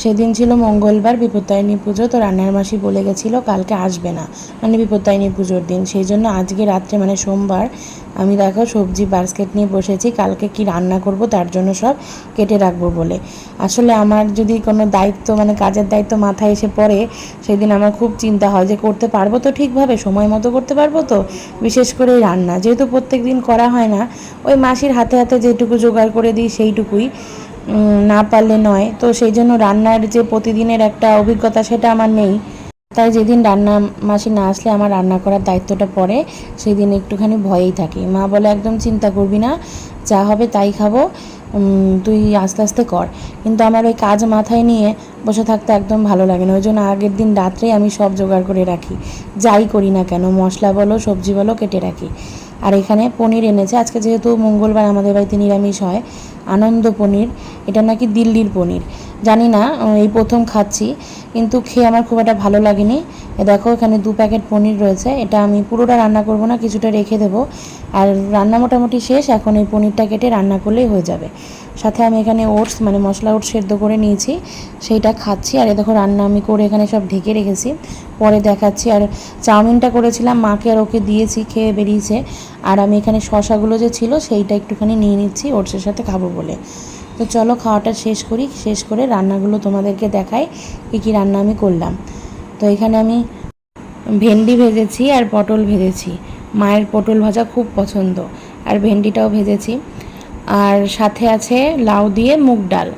সেদিন ছিল মঙ্গলবার বিপত্তারিণী পুজো, তো রান্নার মাসি বলে গেছিল কালকে আসবে না। মানে বিপত্তারিণী পুজোর দিন, সেই জন্য আজকে রাত্রে মানে সোমবার, আমি দেখো সবজি, বাস্কেট নিয়ে বসেছি, কালকে কি রান্না করব তার জন্য সব কেটে রাখব বলে। আসলে আমার যদি কোনো দায়িত্ব মানে কাজের দায়িত্ব মাথায় এসে পড়ে, সেদিন আমার খুব চিন্তা হয় যে করতে পারব তো ঠিকভাবে, সময় মতো করতে পারব তো, বিশেষ করে রান্না। যেহেতু প্রত্যেক দিন করা হয় না, ওই মাসির হাতে হাতে যেটুকু জোগাড় করে দিই সেইটুকুই। না পারলে নয়। তো সেই জন্য রান্নার যে প্রতিদিনের একটা অভিজ্ঞতা সেটা আমার নেই। তাই যেদিন রান্না মাসি না আসলে আমার রান্না করার দায়িত্বটা পড়ে সেই দিন একটুখানি ভয়েই থাকি। মা বলে, একদম চিন্তা করবি না। যা হবে তাই খাব। তুই আস্তে আস্তে কর। কিন্তু আমার ওই কাজ মাথায় নিয়ে বসে থাকতে একদম ভালো লাগে না। ওই জন্য আগের দিন রাত্রে আমি সব জোগাড় করে রাখি। যাই করি না কেন, মশলা বলো, সবজি বলো, কেটে রাখি। আর এখানে পনির এনেছে। আজকে যেহেতু মঙ্গলবার আমাদের বাড়িতে নিরামিষ হয়, আনন্দ পনির। এটা নাকি দিল্লির পনির। জানি না এই প্রথম খাচ্ছি, কিন্তু খেয়ে আমার খুব একটা ভালো লাগেনি। দেখো, এখানে দু প্যাকেট পনির রয়েছে, এটা আমি পুরোটা রান্না করব না, কিছুটা রেখে দেবো। আর রান্না মোটামুটি শেষ, এখন এই পনিরটা কেটে রান্না করলেই হয়ে যাবে। সাথে আমি এখানে ওটস মানে মশলা ওটস সেদ্ধ করে নিয়েছি, সেইটা খাচ্ছি। আর এ দেখো, রান্না আমি করে এখানে সব ঢেকে রেখেছি, পরে দেখাচ্ছি। আর চাউমিনটা করেছিলাম, মাকে আর ওকে দিয়েছি, খেয়ে বেরিয়েছে। আর আমি এখানে শশাগুলো যে ছিল, সেইটা একটুখানি নিয়ে নিচ্ছি, ওটসের সাথে খাব বলে। তো চলো খাওয়াটা শেষ করি, শেষ করে রান্নাগুলো তোমাদেরকে দেখাই কী কী রান্না আমি করলাম। তো এখানে আমি ভেন্ডি ভেজেছি আর পটল ভেজেছি। মায়ের পটল ভাজা খুব পছন্দ। আর ভেন্ডিটাও ভেজেছি। আর সাথে আছে লাউ দিয়ে মুগ ডাল।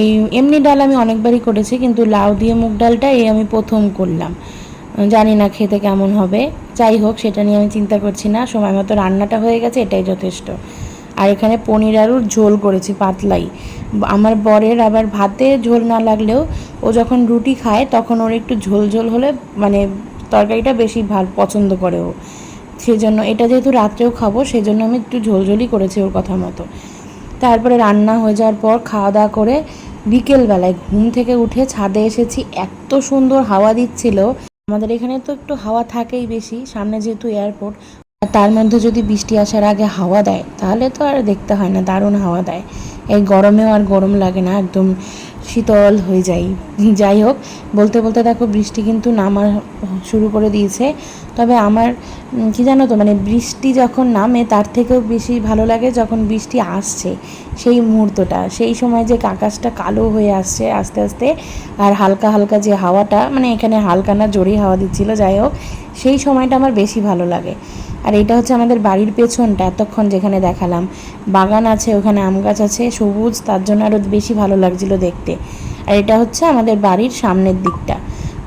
এই এমনি ডাল আমি অনেকবারই করেছি, কিন্তু লাউ দিয়ে মুগ ডালটা এই আমি প্রথম করলাম। জানি না খেতে কেমন হবে। যাই হোক, সেটা নিয়ে আমি চিন্তা করছি না। সময় মতো রান্নাটা হয়ে গেছে, এটাই যথেষ্ট। আর এখানে পনির আলুর ঝোল করেছি পাতলাই। আমার বরের আবার ভাতে ঝোল না লাগলেও ও যখন রুটি খায় তখন ওর একটু ঝোল ঝোল হলে মানে তরকারিটা বেশি ভালো, পছন্দ করে ও। সেই জন্য এটা যেহেতু রাত্রেও খাব সেই জন্য আমি একটু ঝোলঝোলই করেছি ওর কথা মতো। তারপরে রান্না হয়ে যাওয়ার পর খাওয়া দাওয়া করে বিকেলবেলায় ঘুম থেকে উঠে ছাদে এসেছি, এত সুন্দর হাওয়া দিচ্ছিল। আমাদের এখানে তো একটু হাওয়া থাকেই বেশি, সামনে যেহেতু এয়ারপোর্ট তার মধ্যে যদি বৃষ্টি আসার আগে হাওয়া দেয়, তাহলে তো আর দেখতে হয় না, দারুণ হাওয়া দেয়। এই গরমেও আর গরম লাগে না, একদম শীতল হয়ে যায়। যাই হোক, বলতে বলতে দেখো বৃষ্টি কিন্তু নামা শুরু করে দিয়েছে। তবে আমার কি জানো তো মানে বৃষ্টি যখন নামে, তার থেকেও বেশি ভালো লাগে যখন বৃষ্টি আসছে, সেই মুহূর্তটা। সেই সময় যে আকাশটা কালো হয়ে আসছে আস্তে আস্তে, আর হালকা হালকা যে হাওয়াটা মানে এখানে হালকা না জোরেই হাওয়া দিচ্ছিল, যাই হোক, সেই সময়টা আমার বেশি ভালো লাগে। আর এটা হচ্ছে আমাদের বাড়ির পেছনটা এতক্ষণ যেখানে দেখালাম। বাগান আছে, ওখানে আম গাছ আছে, সবুজ, তার জন্য আরও বেশি ভালো লাগছিল দেখতে। আর এটা হচ্ছে আমাদের বাড়ির সামনের দিকটা।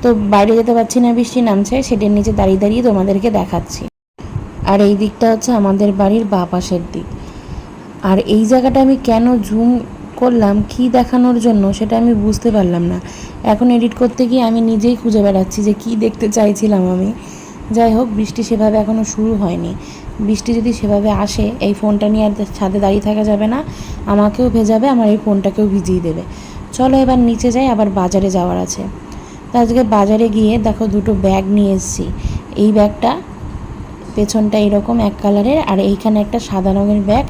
তো বাইরে যেতে পারছি না, বৃষ্টি নামছে, সেটার নিচে দাঁড়িয়ে দাঁড়িয়ে তোমাদেরকে দেখাচ্ছি। আর এই দিকটা হচ্ছে আমাদের বাড়ির বা পাশের দিক। আর এই জায়গাটা আমি কেন জুম করলাম, কি দেখানোর জন্য, সেটা আমি বুঝতে পারলাম না। এখন এডিট করতে গিয়ে আমি নিজেই খুঁজে বেড়াচ্ছি যে কি দেখতে চাইছিলাম আমি। যাই হোক, বৃষ্টি সেভাবে এখনও শুরু হয়নি। বৃষ্টি যদি সেভাবে আসে, এই ফোনটা নিয়ে আর ছাদে দাঁড়িয়ে থাকা যাবে না। আমাকেও ভেজাবে আমার এই ফোনটাকেও ভিজিয়ে দেবে। চলো এবার নিচে যাই, আবার বাজারে যাওয়ার আছে। তো আজকে বাজারে গিয়ে দেখো দুটো ব্যাগ নিয়ে এসেছি। এই ব্যাগটা পেছনটা এরকম এক কালারের, আর এইখানে একটা সাদা রঙের ব্যাগ,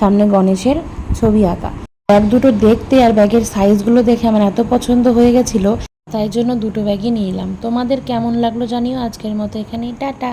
সামনে গণেশের ছবি আঁকা। ব্যাগ দুটো দেখতে আর ব্যাগের সাইজগুলো দেখে আমার এত পছন্দ হয়ে গেছিল। তাই জন্য দুটো ব্যাগই নিয়ে এলাম। তোমাদের কেমন লাগল জানিও আজকের মতো এখানেই। টাটা।